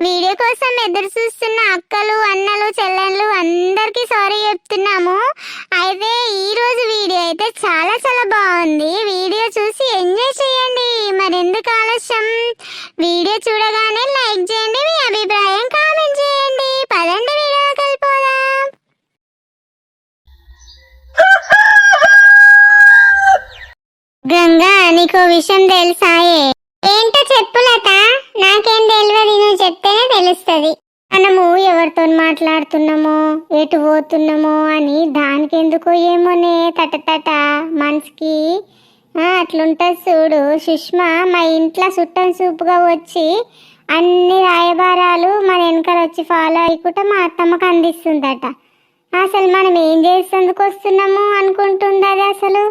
Video కోసం ఎదురు చూస్తున్న అక్కలు అన్నలు చెల్లెళ్ళు అందరికీ సారీ చెప్తున్నాము. అయితే ఈ రోజు వీడియో అయితే చాలా చాలా బాగుంది. వీడియో చూసి ఎంజాయ్ చేయండి. మరి ఎందుకు ఆలస్యం? వీడియో చూడగానే లైక్ చేయండి. మీ అభిప్రాయం కామెంట్ చేయండి. పదండి వీడియో కలిపోదాం గంగా నీకు విషయం తెలుసాయే. ఏంటో చెప్పులత నాకేం తెలియదు నువ్వు చెప్తేనే తెలుస్తుంది. మనము ఎవరితో మాట్లాడుతున్నామో ఎటు పోతున్నామో అని దానికెందుకో ఏమోనే తటతట మనసుకి. అట్లుంటుంది అట్లుంటది చూడు. సుష్మా మా ఇంట్లో చుట్టం సూపుగా వచ్చి అన్ని రాయబారాలు మన వెనకాల వచ్చి ఫాలో అయ్యకుండా మా అత్తమ్మకు అందిస్తుందట. అసలు మనం ఏం చేసేందుకు వస్తున్నాము అనుకుంటుంది అసలు.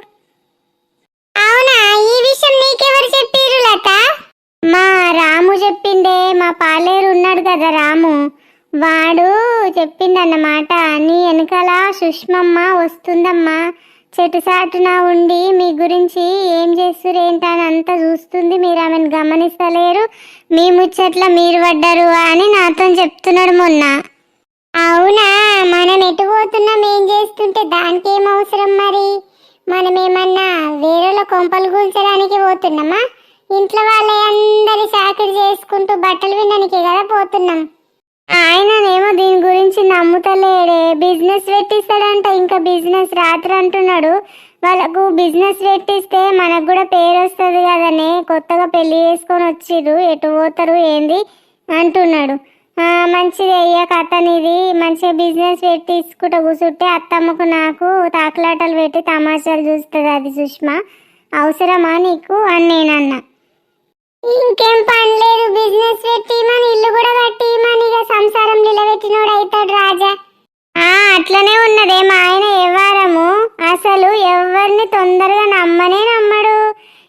అవునా? ఈ విషయం నీకెవరు చెప్పారు లత? మా రాము చెప్పిండే మా పాలేరు ఉన్నాడు కదా రాము. వాడు చెప్పిందన్నమాట నీ వెనకాల సుష్మమ్మ వస్తుందమ్మా. చెట్టు సాటున ఉండి మీ గురించి ఏం చేస్తురేంటని అంతా చూస్తుంది మీరు ఆమెను గమనిస్తలేరు. మీ ముచ్చట్ల మీరు పడ్డారు అని నాతో చెప్తున్నాడు మొన్న. అవునా? మనం ఎటు పోతున్నాం? ఏం చేస్తుంటే దానికి ఏం అవసరం మరి? మనం ఏమన్నా వేరేలో కొంపలు కూల్చడానికి పోతున్నామా? ఇంట్లో వాళ్ళ అందరి చాకరీ చేసుకుంటూ బట్టలు వినడానికి కదా పోతున్నాం. ఆయననేమో దీని గురించి నమ్ముతలేడే. బిజినెస్ పెట్టిస్తాడంట. ఇంకా బిజినెస్ రాత్రి అంటున్నాడు. వాళ్ళకు బిజినెస్ పెట్టిస్తే మనకు కూడా పేరు వస్తుంది కదనే. కొత్తగా పెళ్ళి చేసుకొని వచ్చిర్రు. ఎటు పోతారు ఏంది అంటున్నాడు. మంచిది అయ్యా కథనిది. మంచిగా బిజినెస్ పెట్టించుకుంటూ కూర్చుంటే అత్తమ్మకు నాకు తాకలాటలు పెట్టి తమాషాలు చూస్తుంది అది సుష్మా. అవసరమా నీకు? అని నేనన్నా. ఇంకేం పని లేదు బిజినెస్ పెట్టిమని ఇల్లు కూడా కట్టిమని ఇక సంసారం నిలబెట్టినోడు అవుతాడు రాజా. ఆ అట్లనే ఉన్నదే మా ఆయన వ్యవహారము అసలు ఎవరిని తొందరగా నమ్మనే నమ్మడు.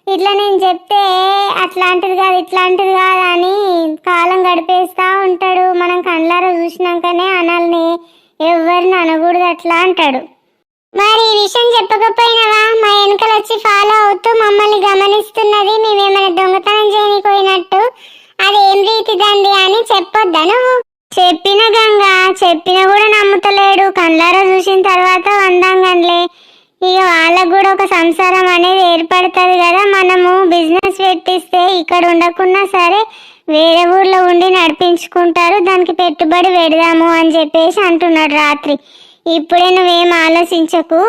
ఇట్లా నేను చెప్తే అట్లాంటిది కాదు ఇట్లాంటిది కాదు అని కాలం గడిపేస్తా ఉంటాడు. మనం కళ్ళారా చూసినాకనే అనాలని ఎవరిని అనకూడదు అట్లా అంటాడు. మరి ఈ విషయం చెప్పకపోయినావా? మా వెనకలు వచ్చి ఫాలో అవుతూ మమ్మల్ని గమనిస్తున్నది మేమేమైనా దొంగతనం చేయనిపోయినట్టు? అది ఏం రీతిదండి అని చెప్పొద్దా నువ్వు? చెప్పిన గంగ చెప్పినా కూడా నమ్ముతలేడు. కళ్ళారా చూసిన తర్వాత వందంగంలే ఇక వాళ్ళకు కూడా ఒక సంసారం అనేది ఏర్పడుతుంది కదా మనము. బిజినెస్ పెట్టిస్తే ఇక్కడ ఉండకున్నా సరే వేరే ఊర్లో ఉండి నడిపించుకుంటారు. దానికి పెట్టుబడి పెడదాము అని చెప్పేసి అంటున్నాడు రాత్రి. ఇప్పుడే నువ్వేం ఆలోచించకు.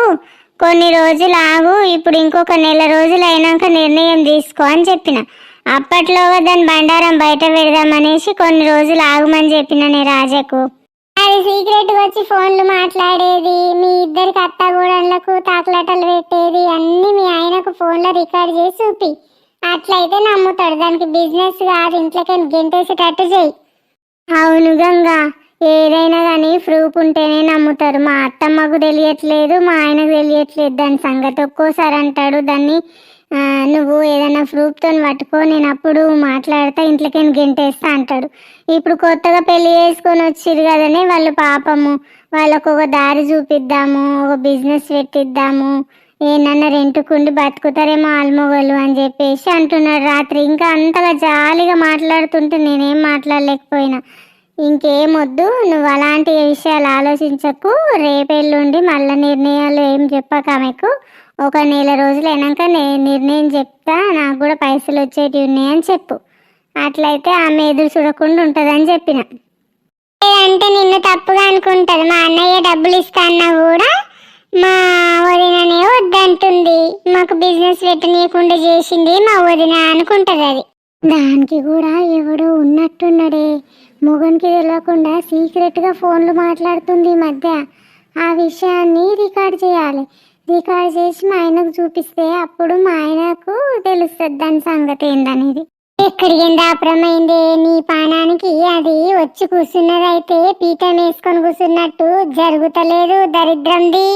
కొన్ని రోజులు ఆగు ఇప్పుడు ఇంకొక నెల రోజులు అయినాక నిర్ణయం తీసుకో అని చెప్పిన. అప్పట్లోగా దాని బండారం బయట పెడదామనేసి కొన్ని రోజులు ఆగమని చెప్పిన నే రాజకు. అది సీక్రెట్ వచ్చి ఫోన్లు మాట్లాడేది మీ ఇద్దరికి అత్తగూడలకు తాకలాటలు పెట్టేది అన్ని మీ ఆయనకు ఫోన్లో రికార్డ్ చేసి చూపి. అట్లయితే నమ్ముతాడు దానికి బిజినెస్ కాదు ఇంట్లోకి గెంటేసేటట్టు చెయ్యి అవును గంగా. ఏదైనా కానీ ప్రూఫ్ ఉంటేనే నమ్ముతారు. మా అత్తమ్మకు తెలియట్లేదు మా ఆయనకు తెలియట్లేదు. దాని సంగతి ఒక్కోసారి అంటాడు. దాన్ని నువ్వు ఏదైనా ప్రూఫ్తో పట్టుకో నేను అప్పుడు మాట్లాడతా ఇంట్లోకి గెంటేస్తా అంటాడు. ఇప్పుడు కొత్తగా పెళ్ళి చేసుకొని వచ్చిరు కదనే వాళ్ళు పాపము. వాళ్ళకు ఒక దారి చూపిద్దాము ఒక బిజినెస్ పెట్టిద్దాము. ఏనన్నా రెంటుకుండి బతుకుతారేమో ఆల్మొగలు అని చెప్పేసి అంటున్నాడు రాత్రి. ఇంకా అంతగా జాలిగా మాట్లాడుతుంటే నేనేం మాట్లాడలేకపోయినా. ఇంకేమొద్దు నువ్వు అలాంటి విషయాలు ఆలోచించకు. రేపెల్లుండి మళ్ళీ నిర్ణయాలు ఏం చెప్పక ఆమెకు. ఒక నెల రోజులు అయినాక నేను నిర్ణయం చెప్తా నాకు కూడా పైసలు వచ్చేటి ఉన్నాయని చెప్పు. అట్లయితే ఆమె ఎదురు చూడకుండా ఉంటుందని చెప్పిన. అంటే నిన్ను తప్పుగా అనుకుంటుంది. మా అన్నయ్య డబ్బులు ఇస్తా అన్నా కూడా మా వదిననే వద్దంటుంది. మాకు బిజినెస్ పెట్టనీయకుండా చేసింది మా వదిన అనుకుంటది అది. దానికి కూడా ఎవడో ఉన్నట్టున్నాడే. మొగనికి తెలియకుండా సీక్రెట్గా ఫోన్లు మాట్లాడుతుంది ఈ మధ్య. ఆ విషయాన్ని రికార్డ్ చేయాలి. రికార్డ్ చేసి మా ఆయనకు చూపిస్తే అప్పుడు మా ఆయనకు తెలుస్తుంది దాని సంగతి ఏందనేది. ఎక్కడికి దాపురమైంది నీ పానానికి? అది వచ్చి కూర్చున్నదైతే పీఠం వేసుకొని కూర్చున్నట్టు జరుగుతలేదు దరిద్రంది.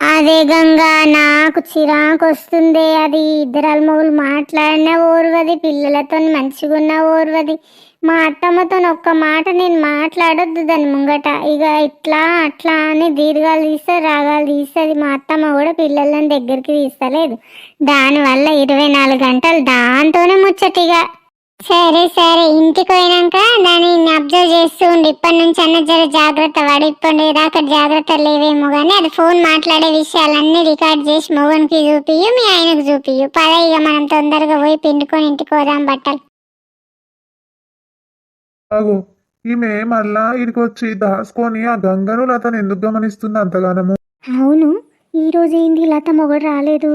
అదే గంగా నాకు చిరాకు వస్తుంది అది. ఇద్దరు మొగులు మాట్లాడిన ఓర్వది పిల్లలతో మంచిగున్న ఓర్వది. మా అత్తమ్మతో ఒక్క మాట నేను మాట్లాడొద్దు దాని ముంగట. ఇక ఇట్లా అట్లా అని దీర్ఘాలు తీస్తే రాగాలు తీస్తుంది మా అత్తమ్మ కూడా పిల్లలని దగ్గరికి తీస్తలేదు. దానివల్ల ఇరవై నాలుగు గంటలు దాంతోనే ముచ్చటిగా సరే సరే ఇంటికి పోయినాక దాన్ని అబ్జర్వ్ చేస్తూ ఉండి. ఇప్పటి నుంచి అన్న జర జాగ్రత్త వాడు ఇప్పటి దాకా జాగ్రత్త లేవేమో కానీ అది ఫోన్ మాట్లాడే విషయాలన్నీ రికార్డ్ చేసి మొగనికి చూపియు మీ ఆయనకు చూపియు పద ఇక మనం తొందరగా పోయి పిండుకొని ఇంటికి పోదాం బట్టలు. అగో. ఈమె మళ్ళా ఇడికొచ్చి వచ్చి దాచుకొని ఆ గంగను లతను ఎందుకు గమనిస్తుంది అంతగానము? అవును ఈ రోజు ఏంది లత మొగడు రాలేదు.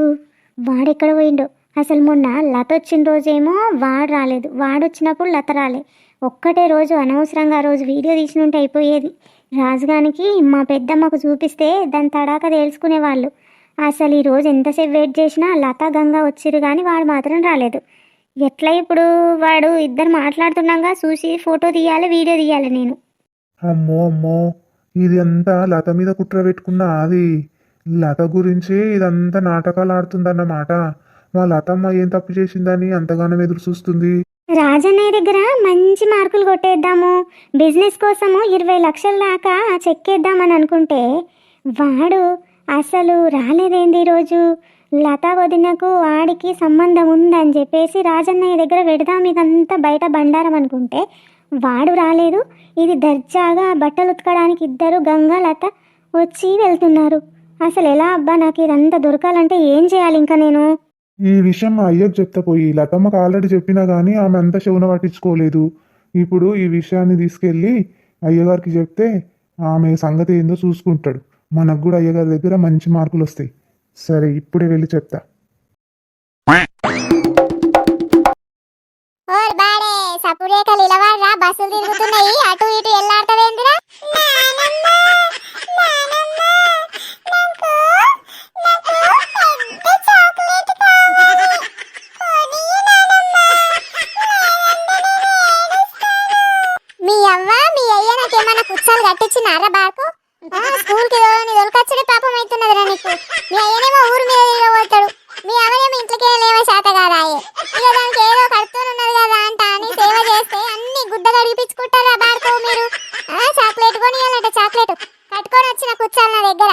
వాడెక్కడ పోయిండో? అసలు మొన్న లత వచ్చిన రోజేమో వాడు రాలేదు. వాడు వచ్చినప్పుడు లత రాలే. ఒక్కటే రోజు అనవసరంగా రోజు వీడియో తీసినుంటే అయిపోయేది. రాజుగానికి మా పెద్దమ్మకు చూపిస్తే దాని తడాక తేల్చుకునేవాళ్ళు. అసలు ఈ రోజు ఎంతసేపు వెయిట్ చేసినా లత గంగా వచ్చిరు కానీ వాడు మాత్రం రాలేదు. ఎట్లా ఇప్పుడు వాడు ఇద్దరు మాట్లాడుతున్నాగా చూసి ఫోటో తీయాలి వీడియో తీయాలి నేను. అమ్మో అమ్మో ఇది అంతా లత మీద కుట్ర పెట్టుకున్న అది. లత గురించి ఇదంతా నాటకాలు ఆడుతుందన్నమాట. మా లతమ్మ ఏం తప్పు చేసిందని అంతగానం ఎదురు చూస్తుంది. రాజన్నయ్య దగ్గర మంచి మార్కులు కొట్టేద్దాము. బిజినెస్ కోసము ఇరవై లక్షల దాకా చెక్కేద్దామని అనుకుంటే వాడు అసలు రాలేదేంది ఈరోజు లతా వదినకు వాడికి సంబంధం ఉందని చెప్పేసి రాజన్నయ్య దగ్గర పెడదాం ఇదంతా బయట బండారం అనుకుంటే వాడు రాలేదు. ఇది దర్జాగా బట్టలు ఉతకడానికి ఇద్దరు గంగా లత వచ్చి వెళ్తున్నారు. అసలు ఎలా అబ్బా నాకు ఇదంతా దొరకాలంటే ఏం చేయాలి ఇంకా నేను? ఈ విషయం మా అయ్యకు చెప్తా పోయి లతమ్మకు ఆల్రెడీ చెప్పినా కానీ ఆమె అంత శవున పట్టించుకోలేదు. ఇప్పుడు ఈ విషయాన్ని తీసుకెళ్ళి అయ్యగారికి చెప్తే ఆమె సంగతి ఏందో చూసుకుంటాడు. మనకు కూడా అయ్యగారి దగ్గర మంచి మార్కులు వస్తాయి. సరే ఇప్పుడే వెళ్ళి చెప్తా. ఓర్ బాడే సపురేకలు ఇలవాడ్రా బస్సులు తిరుగుతున్నాయి అటు ఇటు ఎల్లాడతావేందిరా మీ అవ్వ మీ అయ్య నాకేమన్నా కుచ్చాలు కట్టించినారా బాకు ఆ, స్కూల్కి దోలని దొరకచ్చుడే పాపం అవుతున్నదిరా నీకు మీ అయ్యనేమో ఊరు మీద తిరగబోతాడు మీ అవ్వనేమో ఇంట్లోకే లేవ శాత కాదాయే ఇక దానికి ఏదో కడుతూనున్నది కదా అంట అని సేవ చేస్తే అన్ని గుడ్డలు అడిగిపించుకుంటారా బాడుకో మీరు ఆ, చాక్లెట్ కొని ఇవ్వాలంట చాక్లెట్ కట్టుకొని వచ్చిన కూర్చోాలి నా దగ్గర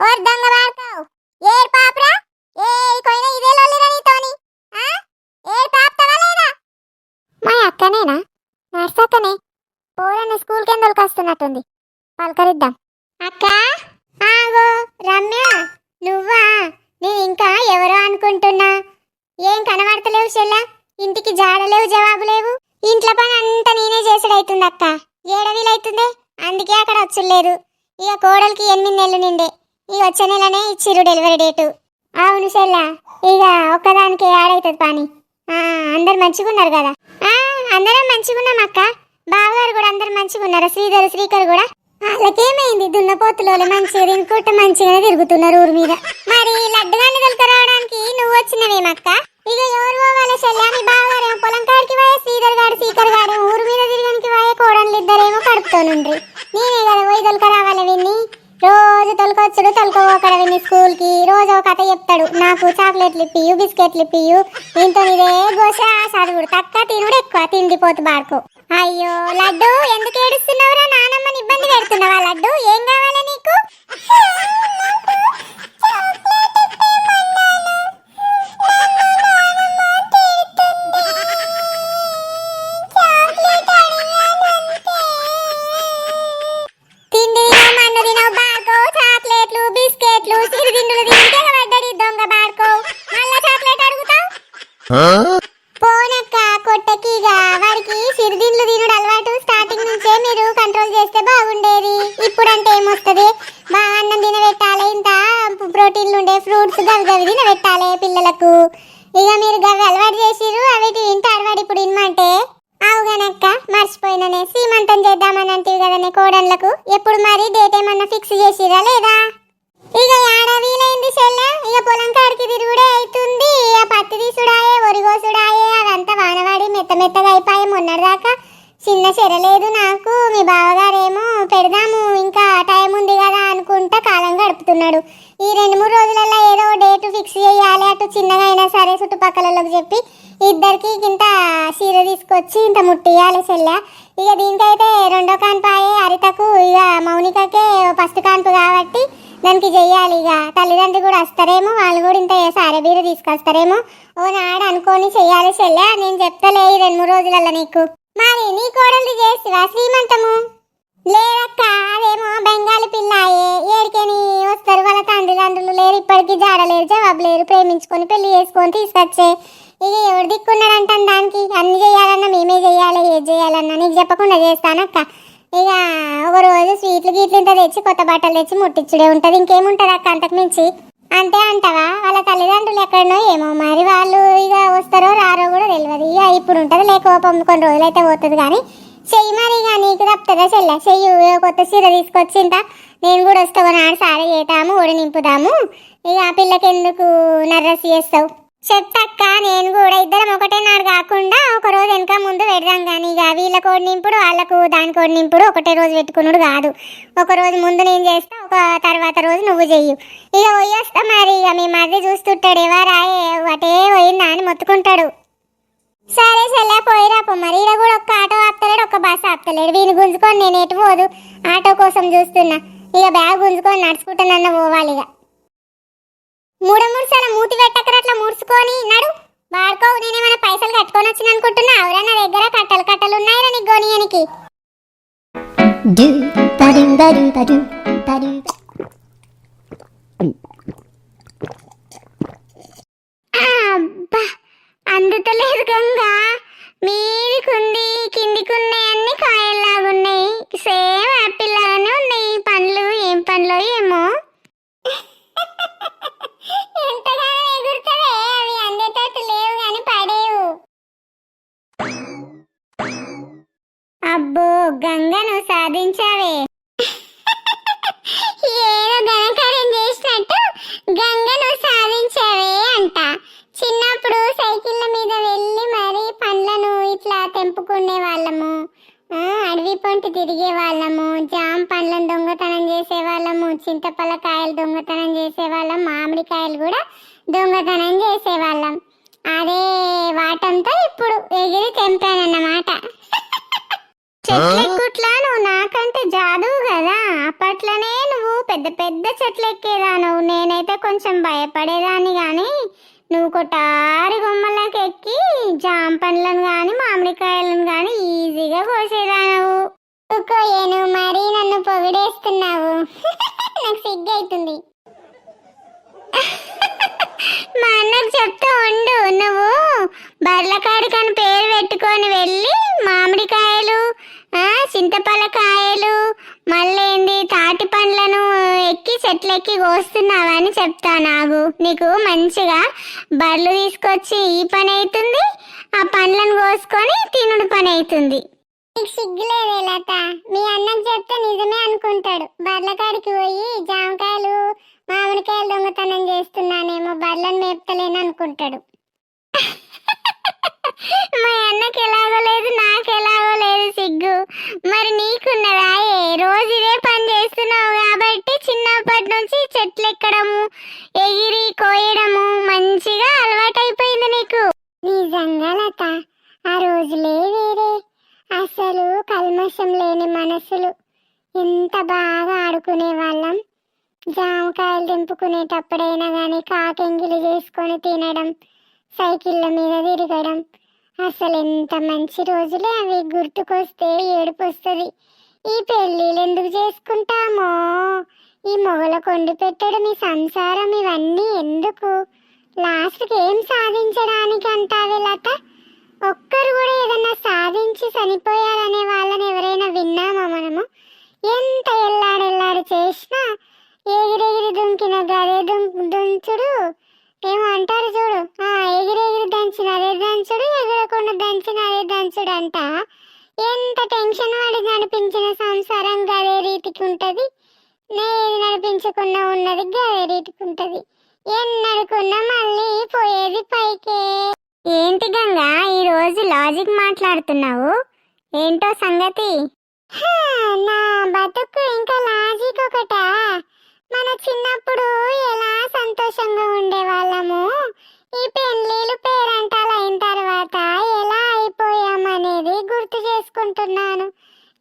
ఓర్ దొంగ బాడుకోవు ఏర్ పాపరా ఏ కొయిన ఇదే లొల్లిరా నీతోని ఆ ఏర్ పాపుతావా లేదా మా అక్కనేనా నర్సక్కనే పోరన్న స్కూల్కి ఎందుకు వస్తున్నట్టుంది పలకరిద్దాం అక్క ఆగో రమ్య నువ్వా నేను ఇంకా ఎవరో అనుకుంటున్నా ఏం కనబడతలేవు చెల్ల ఇంటికి జాడలేవు జవాబు లేవు ఇంట్లో పని అంతా నేనే చేసుడైతుంది అక్క ఏడవీలైతుంది అందుకే అక్కడ వచ్చులేదు ఇక కోడలికి ఎనిమిది నెలలు నిండే ఈ వచ్చే నెలనే చివరి డేటు అవును సెల్లా. ఇక ఒక్కదానికి ఆడైతుంది పని. అందరు మంచిగున్నారు కదా? అందరం మంచిగున్నాం అక్క బావగారు కూడా అందరు మంచిగున్నారు? శ్రీధర్ శ్రీకర్ కూడా? వాళ్ళకేమైంది? దున్నపోతులో మంచిగా తినుకుంటే మంచిగానే తిరుగుతున్నారు ఊరి మీద. మరి లడ్డుగాన్ని రావడానికి నువ్వు వచ్చినవేమక్క? ఇక ఎవరు పోవాలి సెల్లా? మీ బావగారేమో పొలం కాడికి పోయే శ్రీధర్ గారు శ్రీకర్ గారు ఊరు మీద తిరగడానికి పోయే కోడళ్ళు ఇద్దరేమో కడుపుతోనుండ్రి. నేనే కదా పోయి దొరకరావాలి విన్ని రోజు తొలకొచ్చుడు తొలకపోకడ విని స్కూల్కి రోజు ఒక కథ చెప్తాడు నాకు చాక్లెట్లు ఇప్పియు బిస్కెట్లు ఇప్పియు. దీంతో ఇదే గోస చదువుడు తక్కువ తినుడు ఎక్కువ తిండిపోతు బాడుకో. అయ్యో లడ్డు ఎందుకు ఏడుస్తున్నావురా నానమ్మని ఇబ్బంది పెడుతున్నావా లడ్డు? ఏం కావాలని ఫ్రూట్స్ గవి గవి తినబెట్టాలి పిల్లలకు. ఇక మీరు గవి అలవాటు చేసిరు అవి తింటే అలవాటు ఇప్పుడు ఇన్మంటే అవుగానక్క మర్చిపోయిననే సీమంతం చేద్దామని అంటే కదనే కోడన్లకు. ఎప్పుడు మరి డేట్ ఏమన్నా ఫిక్స్ చేసిరా లేదా? ఇక ఏడ వీలైంది చెల్లె? ఇక పొలం కాడికి తిరుగుడే అవుతుంది ఇక పత్తి తీసుడాయే ఒరిగోసుడాయే మెత్త మెత్తగా అయిపోయాయి మొన్నటిదాకా. చిన్న చెర లేదు నాకు మీ బావగారేమో పెడదాము ఇంకా టైం ఉంది కదా అనుకుంటా కాలం గడుపుతున్నాడు. ఈ రెండు మూడు రోజులలో ఏదో డేట్ ఫిక్స్ చేయాలి అటు చిన్నగా అయినా సరే చుట్టుపక్కలలోకి చెప్పి ఇద్దరికి ఇంత చీర తీసుకొచ్చి ఇంత ముట్టియాలి చెల్లె. ఇక దీనికైతే రెండో కాన్పాయే హరితకు ఇక మౌనికకే ఫస్ట్ కాన్పు కాబట్టి దానికి చెయ్యాలి. ఇక తల్లిదండ్రులు కూడా వస్తారేమో వాళ్ళు కూడా ఇంత సారే బీరు తీసుకొస్తారేమో. ఓ నాడు అనుకొని చెయ్యాలి చెల్లె నేను చెప్తలే ఈ రెండు మూడు రోజులలో నీకు. మరి నీ కోడలు చేస్తావా శ్రీమంతము? లేదక్క అదేమో బెంగాలీ పిల్లాయే ఏడికని వస్తారు వాళ్ళ తండ్రులు లేరు ఇప్పటికీ జాడలేరు జవాబు లేరు ప్రేమించుకొని పెళ్ళి చేసుకొని తీసుకొచ్చే. ఇక ఎవరు దిక్కున్నారంట దానికి? అన్ని చేయాలన్నా మేమే చేయాలి ఏది చేయాలన్నా నీకు చెప్పకుండా చేస్తానక్క. ఇక ఒక రోజు స్వీట్లు గీట్లు ఇంత తెచ్చి కొత్త బట్టలు తెచ్చి ముట్టించుడే ఉంటుంది ఇంకేముంటుంది అక్క అంతకు మించి? అంతే అంటావా? వాళ్ళ తల్లిదండ్రులు ఎక్కడనో ఏమో. మరి వాళ్ళు ఇక వస్తారో రారో కూడా తెలియదు ఇక ఇప్పుడు ఉంటుంది లేక కోపం కొన్ని రోజులైతే పోతుంది కానీ చెయ్యి మరి ఇక నీకు తప్పుతుందా చెల్లె? చెయ్యి కొత్త చీర తీసుకొచ్చింట నేను కూడా వస్తావు నాడు సారీ చేద్దాము ఓడి నింపుదాము. ఇక ఆ పిల్లకి ఎందుకు నర్రసి చేస్తావు? చెప్తక్క నేను కూడా ఇద్దరం ఒకటే నాడు కాకుండా ఒక రోజు వెనక ముందు పెడదాం కానీ ఇక వీళ్ళ కోడి నింపుడు వాళ్ళకు దాని కోడి నింపుడు ఒకటే రోజు పెట్టుకున్నాడు కాదు. ఒక రోజు ముందు నేను చేస్తా ఒక తర్వాత రోజు నువ్వు చెయ్యు. ఇక పోయేస్తా మరి ఇక మీ మధ్య చూస్తుంటాడు ఎవరాయే అటే పోయిందా అని మొత్తుకుంటాడు. సరే సరే పోయిరాపో మరి ఈడ కూడా ఒక్క ఆటో ఆపుతలేడు ఒక్క బస్సు ఆపుతలేడు. వీని గుంజుకొని నేను ఎటు పోదు? ఆటో కోసం చూస్తున్నా. ఇక బ్యాగ్ గుంజుకొని నడుచుకుంటానన్న పోవాలి ఇక మూడు మూడు సార్లు మూతి పెట్టకర అట్లా ముడుచుకొని నడు. వాడుకో నేనేమైనా పైసలు కట్టుకొని వచ్చిన అనుకుంటున్నా? అవురా నా దగ్గర కట్టలు కట్టలు ఉన్నాయిరా నీకు గోనియానికి. అందుతలేదు గంగా. మీదికుంది కిందికున్నాయి అన్ని కాయల్లాగున్నాయి సేమ్ యాపిల్ లాగానే ఉన్నాయి పండ్లు ఏం పండ్లు ఏమో ఎంతగానో ఎగురుతావే అవి అందేటట్టు లేవు కానీ పడేవు అబ్బో గంగను సాధించావే ఏదో ఘనకార్యం చేసినట్టు గంగను సాధించావే అంట చిన్నప్పుడు సైకిళ్ళ మీద వెళ్ళి మరి పండ్లను ఇట్లా తెంపుకునే వాళ్ళము ఆ, అడవి పొంటి తిరిగే వాళ్ళము జామ పండ్లను దొంగతనం చేసే వాళ్ళము చింతపల్లకాయలు దొంగతనం చేసే వాళ్ళం మామిడికాయలు కూడా దొంగతనం చేసే వాళ్ళం అదే వాటంతో ఇప్పుడు ఎగిరి తెంపానన్నమాట చెట్లెక్కుట్లా నువ్వు నాకంటే జాదు కదా అప్పట్లోనే నువ్వు పెద్ద పెద్ద చెట్లు ఎక్కేదా నువ్వు నేనైతే కొంచెం భయపడేదాన్ని కానీ నువ్వు కొట్టారి ఎక్కి జామ పండ్లను కానీ మామిడికాయలను కానీ ఈజీగా కోసేదానవు. కోయను మరీ నన్ను పొగిడేస్తున్నావు. నాకు సిగ్గు అవుతుంది మా అన్నకు చెప్తా ఉండు. నువ్వు బర్లకాడికని పేరు పెట్టుకొని వెళ్ళి మామిడికాయలు ఆ, చింతపలకాయలు మళ్ళీ తాటి పండ్లను ఎక్కి చెట్లెక్కి కోస్తున్నావని చెప్తా నాకు నీకు మంచిగా బర్లు తీసుకొచ్చి ఈ పని అవుతుంది ఆ పండ్లను కోసుకొని తినుడు పని అవుతుంది నీకు సిగ్గులేదే లత మీ అన్నకు చెప్తే నిజమే అనుకుంటాడు. బర్లకాడికి పోయి జామకాయలు మామిడికాయలు దొంగతనం చేస్తున్నానేమో బర్లను మేపుతలేను అనుకుంటాడు మా అన్నకి ఎలాగో లేదు నాకు ఎలాగో లేదు సిగ్గు. మరి నీకున్నదా ఏ? రోజు ఇదే పని చేస్తున్నావు కాబట్టి చిన్నప్పటి నుంచి చెట్లు ఎక్కడము ఎగిరి కోయడము మంచిగా అలవాటైపోయింది నీకు. నిజంగా లత ఆ రోజులే వేరే అసలు కల్మషం లేని మనసులు. ఎంత బాగా ఆడుకునే వాళ్ళం జామకాయలు దింపుకునేటప్పుడైనా కానీ కాకెంగిలి చేసుకొని తినడం సైకిళ్ళ మీద తిరగడం. అసలు ఎంత మంచి రోజులే అవి గుర్తుకొస్తే ఏడుపు వస్తుంది ఈ పెళ్ళిళ్ళు ఎందుకు చేసుకుంటామో? ఈ మొగల కొండి పెట్టడం ఈ సంసారం ఇవన్నీ ఎందుకు? లాస్ట్కి ఏం సాధించడానికి అంటావే లత? ఒక్కరు కూడా ఏదన్నా సాధించి చనిపోయారనే వాళ్ళని ఎవరైనా విన్నామా మనము? ఎంత ఎల్లాడెల్లాడు చేసినా ఎగిరెగిరి దుంకిన గదే దుం దుంచుడు ఏమో అంటారు చూడు. ఆ ఎగిరెగిరి దంచిన అదే దంచుడు ఎగిరకుండా దంచిన అదే దంచుడు అంట. ఎంత టెన్షన్ వాడి నడిపించిన సంసారం గదే రీతికి ఉంటుంది. నేను నడిపించకుండా ఉన్నది గదే రీతికి ఉంటుంది. ఎన్నడుకున్నా మళ్ళీ పోయేది పైకే. ఏంటి గంగా ఈరోజు లాజిక్ మాట్లాడుతున్నావు? ఏంటో సంగతి? నా బతుకు ఇంకా లాజిక్ ఒకట? మన చిన్నప్పుడు ఎలా సంతోషంగా ఉండేవాళ్ళము? ఈ పెళ్ళిళ్ళు పేరంటాలు అయిన తర్వాత ఎలా అయిపోయామనేది గుర్తు చేసుకుంటున్నాను.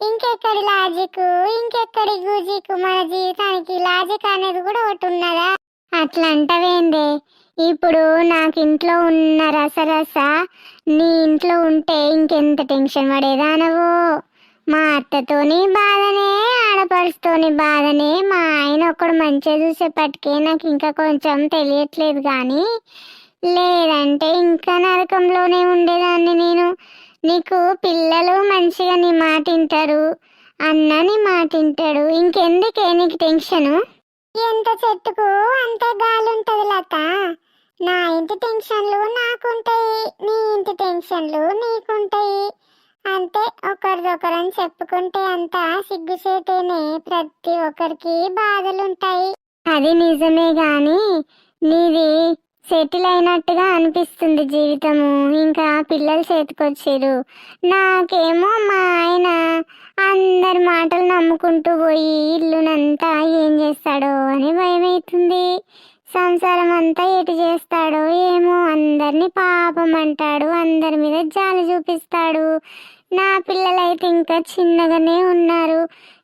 ఇంకెక్కడి లాజిక్ ఇంకెక్కడి గుజిక్ మన జీవితానికి లాజిక్ అనేది కూడా ఒకటి ఉన్నదా? అట్లా అంటవేందే ఇప్పుడు నాకు ఇంట్లో ఉన్న రసరస నీ ఇంట్లో ఉంటే ఇంకెంత టెన్షన్ పడేదానవో? మా అత్తతోని బాధనే ఆడపడుచుతోని బాధనే మా ఆయన ఒకడు మంచిగా చూసేపటికే నాకు ఇంకా కొంచెం తెలియట్లేదు కానీ లేదంటే ఇంకా నరకంలోనే ఉండేదాన్ని నేను. నీకు పిల్లలు మంచిగా నీ మాట వింటారు అన్న నీ మాట వింటాడు. ఇంకెందుకే నీకు టెన్షను? ఎంత చెట్టుకు అంత గాలి ఉంటది లత. నా ఇంటి టెన్షన్లు నాకుంటాయి నీ ఇంటి టెన్షన్లు నీకుంటాయి. అంతే ఒకరిదొకరని చెప్పుకుంటే అంతా సిగ్గుచేతేనే ప్రతి ఒక్కరికి బాధలుంటాయి. అది నిజమే గాని నీది సెటిల్ అయినట్టుగా అనిపిస్తుంది జీవితము. ఇంకా పిల్లలు చేతికొచ్చారు. నాకేమో మా ఆయన అందరి మాటలు నమ్ముకుంటూ పోయి ఇల్లునంతా ఏం చేస్తాడో అని భయమవుతుంది సంసారం అంతా ఎటు చేస్తాడో ఏమో అందరినీ పాపం అంటాడు. అందరి మీద జాలి చూపిస్తాడు. నా పిల్లలైతే ఇంకా చిన్నగానే ఉన్నారు.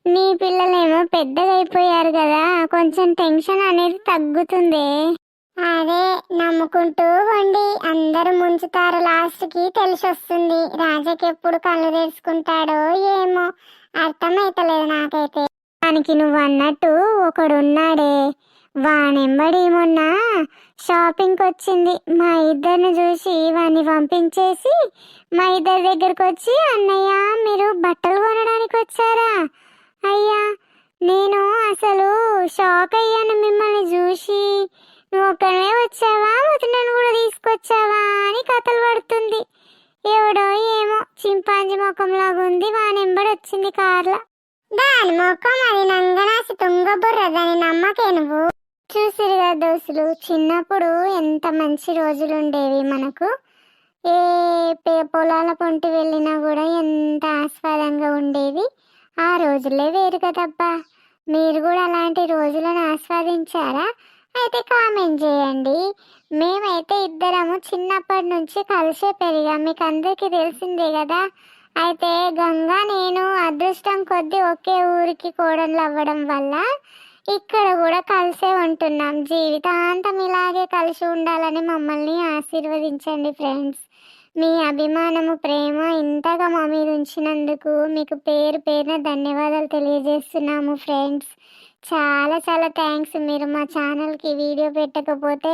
నీ పిల్లలేమో పెద్దగా అయిపోయారు కదా కొంచెం టెన్షన్ అనేది తగ్గుతుంది. అదే నమ్ముకుంటూ వండి అందరూ ముంచుతారు లాస్ట్కి తెలిసి వస్తుంది రాజాకి ఎప్పుడు కళ్ళు తెరుచుకుంటాడో ఏమో అర్థమైతలేదు నాకైతే. దానికి నువ్వు అన్నట్టు ఒకడున్నాడే. వానెంబడి మొన్న షాపింగ్కి వచ్చింది మా ఇద్దరిని చూసి వాడిని పంపించేసి మా ఇద్దరి దగ్గరకు వచ్చి అన్నయ్య మీరు బట్టలు కొనడానికి వచ్చారా అయ్యా నేను అసలు షాక్ అయ్యాను మిమ్మల్ని చూసి. నువ్వు ఒక్కనే వచ్చావా? వదినను కూడా తీసుకొచ్చావా? అని కథలు పడుతుంది. ఎవడో ఏమో చింపాంజీ ముఖంలాగా ఉంది వానెంబడి వచ్చింది కార్లో. దాని ముఖం అది నంగనాసి తుంగబుర్ర దాని నమ్మకే నువ్వు. చూసిరుగా దోస్తులు చిన్నప్పుడు ఎంత మంచి రోజులు ఉండేవి మనకు. ఏ పే- పొలాల పొంటి వెళ్ళినా కూడా ఎంత ఆస్వాదంగా ఉండేవి ఆ రోజులే వేరు కదబ్బా. మీరు కూడా అలాంటి రోజులను ఆస్వాదించారా? అయితే కామెంట్ చేయండి. మేమైతే ఇద్దరము చిన్నప్పటి నుంచి కలిసే పెరిగాం. మీకు అందరికీ తెలిసిందే కదా. అయితే గంగా నేను అదృష్టం కొద్దీ ఒకే ఊరికి కోడళ్ళు అవ్వడం వల్ల ఇక్కడ కూడా కలిసే ఉంటున్నాం. జీవితాంతం ఇలాగే కలిసి ఉండాలని మమ్మల్ని ఆశీర్వదించండి ఫ్రెండ్స్. మీ అభిమానము ప్రేమ ఇంతగా మా మీద ఉంచినందుకు మీకు పేరు పేరున ధన్యవాదాలు తెలియజేస్తున్నాము ఫ్రెండ్స్. చాలా చాలా థ్యాంక్స్. మీరు మా ఛానల్కి వీడియో పెట్టకపోతే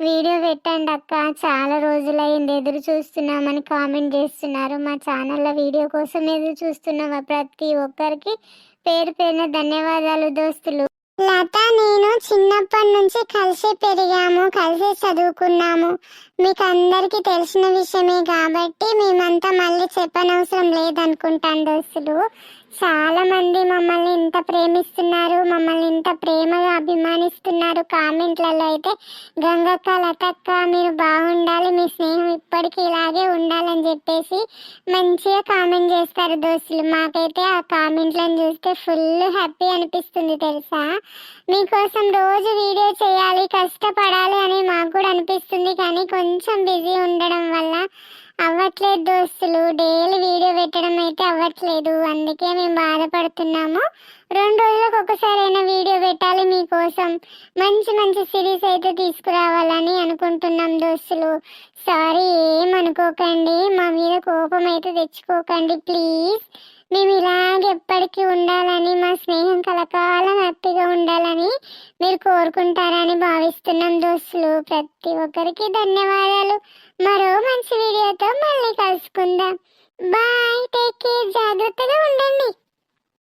వీడియో పెట్టండి అక్క. చాలా రోజులైంది ఎదురు చూస్తున్నామని కామెంట్ చేస్తున్నారు. మా ఛానల్లో వీడియో కోసం ఎదురు చూస్తున్నాము ప్రతి ఒక్కరికి పేరు పేరున ధన్యవాదాలు దోస్తులు. లత నేను చిన్నప్పటి నుంచి కలిసి పెరిగాము కలిసి చదువుకున్నాము. మీకు అందరికీ తెలిసిన విషయమే కాబట్టి మేమంతా మళ్ళీ చెప్పనవసరం లేదనుకుంటాను దోస్తులు చాలా మంది మమ్మల్ని ఇంత ప్రేమిస్తున్నారు మమ్మల్ని ఇంత ప్రేమగా అభిమానిస్తున్నారు. కామెంట్లలో అయితే గంగక్క లతక్క మీరు బాగుండాలి మీ స్నేహం ఇప్పటికీ ఇలాగే ఉండాలని చెప్పేసి మంచిగా కామెంట్ చేస్తారు దోస్తులు. మాకైతే ఆ కామెంట్లను చూస్తే ఫుల్ హ్యాపీ అనిపిస్తుంది తెలుసా? మీకోసం రోజు వీడియో చేయాలి కష్టపడాలి అని మాకు కూడా అనిపిస్తుంది. కానీ కొంచెం బిజీ ఉండడం వల్ల అవ్వట్లేదు దోస్తులు. డైలీ వీడియో పెట్టడం అయితే అవ్వట్లేదు. అందుకే మేము బాధపడుతున్నాము. రెండు రోజులకు ఒకసారైనా వీడియో పెట్టాలి మీకోసం. మంచి మంచి సిరీస్ అయితే తీసుకురావాలని అనుకుంటున్నాం దోస్తులు. సారీ ఏమనుకోకండి మా మీద కోపం అయితే తెచ్చుకోకండి ప్లీజ్. మేము ఇలాగే ఎప్పటికీ ఉండాలని మా స్నేహం కలకాలం హ్యాపీగా ఉండాలని మీరు కోరుకుంటారని భావిస్తున్నాం దోస్తులు. ప్రతి ఒక్కరికి ధన్యవాదాలు. మరో మంచి వీడియోతో మళ్ళీ కలుసుకుందాం. బాయ్ టేక్ కేర్ జాగ్రత్తగా ఉండండి.